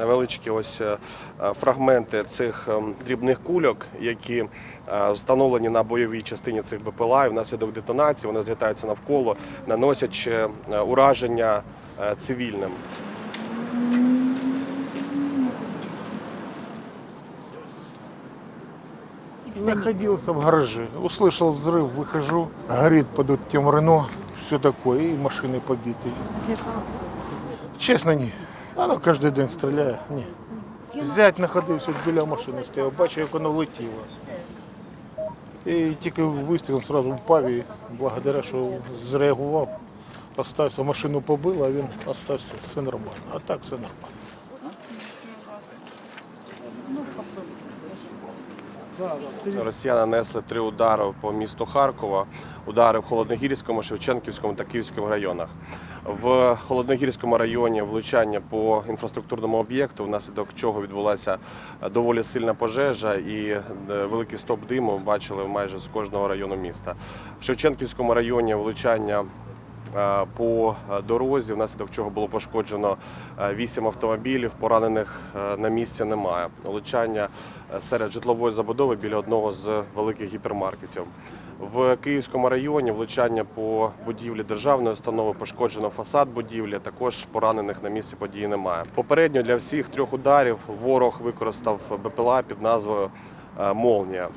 невеличкі ось е, е, фрагменти цих ем, дрібних кульок, які е, встановлені на бойовій частині цих БПЛА. І внаслідок детонації вони злітаються навколо, наносячи е, ураження е, цивільним. Находился в гараже, услышал взрыв, выхожу, горит под тем Рено, все такое, и машины побиты. Чесно, ні. ну кожен день стріляє. Ні. Зять знаходився біля машини, стояв, бачив, як воно летіло. І тільки вистріл одразу впав і благодаря, що зреагував, остався, машину побило, а він остався, все нормально. А так все нормально. Росіяни нанесли три удари по місту Харкова, удари в Холодногірському, Шевченківському та Київському районах. В Холодногірському районі влучання по інфраструктурному об'єкту, внаслідок чого відбулася доволі сильна пожежа і е, великий стоп диму бачили майже з кожного району міста. В Шевченківському районі влучання по дорозі, внаслідок чого було пошкоджено е, вісім автомобілів, поранених е, на місці немає. Влучання е, серед житлової забудови біля одного з великих гіпермаркетів. В Київському районі влучання по будівлі державної установи пошкоджено фасад будівлі. Також поранених на місці події немає. Попередньо для всіх трьох ударів ворог використав БПЛА під назвою е, Молнія.